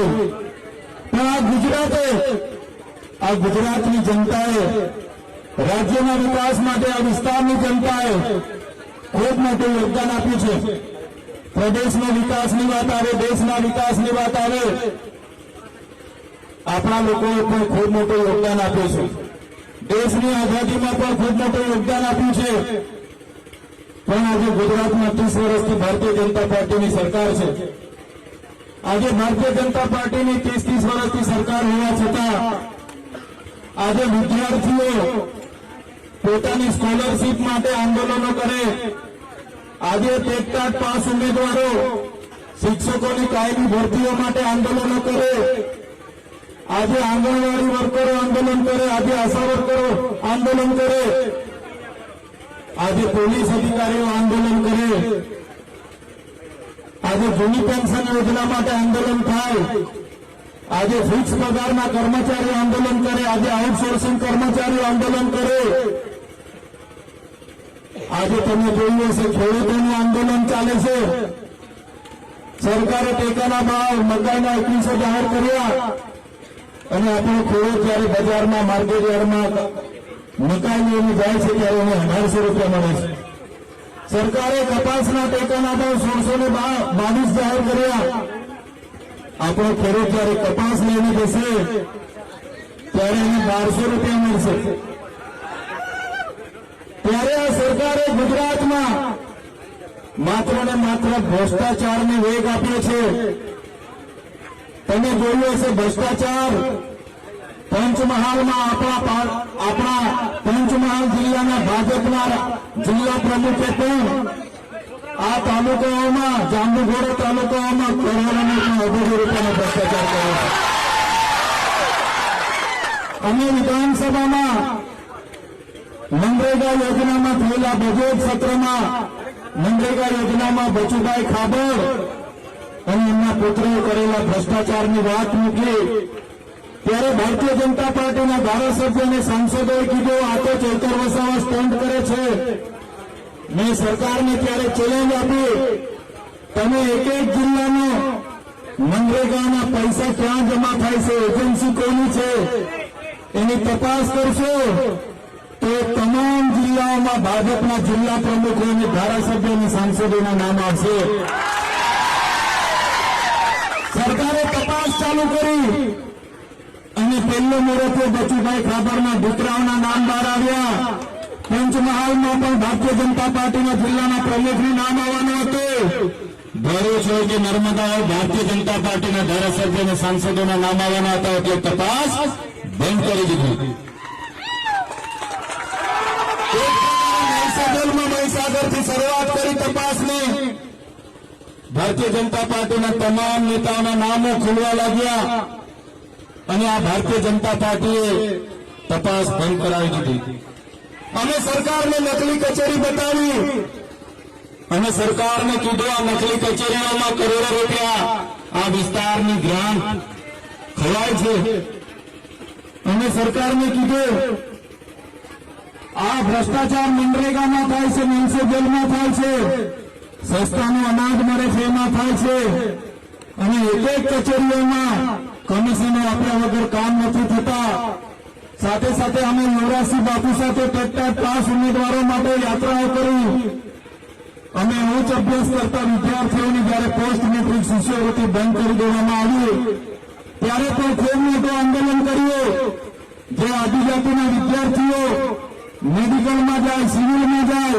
આવ્યું પણ આ ગુજરાતે, આ ગુજરાતની જનતાએ, રાજ્યના વિકાસ માટે આ વિસ્તારની જનતાએ ખૂબ મોટું યોગદાન આપ્યું છે. પ્રદેશનો વિકાસની વાત આવે, દેશના વિકાસની વાત આવે, આપણા લોકોએ પણ ખૂબ મોટું યોગદાન આપ્યું છે. દેશની આઝાદીમાં પણ ખૂબ મોટું યોગદાન આપ્યું છે. પણ આજે ગુજરાતમાં ત્રીસ વર્ષથી ભારતીય જનતા પાર્ટીની સરકાર છે. આજે ભારતીય જનતા પાર્ટીની ત્રીસ ત્રીસ વર્ષની સરકાર હોવા છતાં આજે વિદ્યાર્થીઓ પોતાની સ્કોલરશીપ માટે આંદોલનો કરે. આજે ટેટટાટ પાસ ઉમેદવારો શિક્ષકોની કાયમી ભરતીઓ માટે આંદોલનો કરે. આજે આંગણવાડી વર્કરો આંદોલન કરે. આજે આશા વર્કરો આંદોલન કરે. આજે પોલીસ અધિકારીઓ આંદોલન કરે. આજે જૂની પેન્શન યોજના માટે આંદોલન થાય. આજે ફિક્સ પગારના કર્મચારીઓ આંદોલન કરે. આજે આઉટસોર્સિંગ કર્મચારીઓ આંદોલન કરે. આજે તમે જોયું હશે, ખેડૂતોનું આંદોલન ચાલે છે. સરકારે ટેકાના ભાવ મકાઈના એકવીસો જાહેર કર્યા. અને આપણો ખેડૂત જયારે બજારમાં માર્કેટ યાર્ડમાં મકાઈ લઈને જાય છે, ત્યારે એને અઢારસો રૂપિયા મળે છે. સરકારે કપાસના ટેકાના ભાવ સોળસો ને બાવીસ જાહેર કર્યા. આપણો ખેડૂત જયારે કપાસ લઈને જશે ત્યારે એને બારસો રૂપિયા મળશે. ત્યારે આ સરકારે ગુજરાતમાં માત્ર ને માત્ર ભ્રષ્ટાચારને વેગ આપ્યો છે. તમે જોયું હશે ભ્રષ્ટાચાર પંચમહાલમાં આપણા પંચમહાલ જિલ્લાના ભાજપના જિલ્લા પ્રમુખે પણ આ તાલુકાઓમાં જાંબુઘોડા તાલુકાઓમાં કરોડોનો પણ રૂપિયાનો ભ્રષ્ટાચાર કર્યો અમે વિધાનસભામાં મનરેગા યોજનામાં થયેલા બજેટ સત્રમાં મનરેગા યોજનામાં બચુભાઈ ખાબર અને એમના પુત્રોએ કરેલા ભ્રષ્ટાચારની વાત મૂકી, ત્યારે ભારતીય જનતા પાર્ટીના ધારાસભ્ય અને સાંસદોએ કીધું, આ તો ચૈતર વસાવા સ્ટેન્ડ કરે છે. મેં સરકારને ત્યારે ચેલેન્જ આપી. તમે એક એક જિલ્લાનો મનરેગાના પૈસા ક્યાં જમા થાય છે? એજન્સી કોની છે? એની તપાસ કરશો તો તમામ જિલ્લાઓમાં ભાજપના જિલ્લા પ્રમુખો અને ધારાસભ્યો અને સાંસદોના નામ આવશે. સરકારે તપાસ ચાલુ કરી. અને પહેલો મુહૂર્તે બચુભાઈ ખાબરના દીકરાઓના નામ બહાર આવ્યા. પંચમહાલમાં પણ ભારતીય જનતા પાર્ટીના જિલ્લાના પ્રમુખનું નામ આવવાનું હતું. ભરૂચ હોય કે નર્મદા ભારતીય જનતા પાર્ટીના ધારાસભ્ય અને સાંસદોના નામ આવવાના હતા. એટલે તપાસ બંધ કરી દીધી. મહીસાગરથી શરૂઆત કરી તપાસની. ભારતીય જનતા પાર્ટીના તમામ નેતાઓના નામો ખુલવા લાગ્યા અને આ ભારતીય જનતા પાર્ટીએ તપાસ બંધ કરાવી દીધી. અમે સરકારને નકલી કચેરી બતાવી. અને સરકારને કીધું, આ નકલી કચેરીઓમાં કરોડો રૂપિયા આ વિસ્તારની ગ્રાન્ટ ખવાય છે. અને સરકારને કીધું, આ ભ્રષ્ટાચાર મનરેગામાં થાય છે મ્યુનિસિપલમાં થાય છે સસ્તાનું અનાજ મળે છે, એમાં થાય છે. અને એક એક કચેરીઓમાં કમિશનો આપ્યા વગર કામ નથી થતા. સાથે સાથે અમે યુવરાજસિંહ બાપુ સાથે ટેટટાટ પાસ ઉમેદવારો માટે યાત્રાઓ કરી. અમે ઉચ્ચ અભ્યાસ કરતા વિદ્યાર્થીઓની જયારે પોસ્ટ મેટ્રિક શિષ્યવૃત્તિ બંધ કરી દેવામાં આવી, ત્યારે પણ ખૂબ મોટું આંદોલન કર્યું. જે આદિજાતિના વિદ્યાર્થીઓ મેડિકલમાં જાય, સિવિલમાં જાય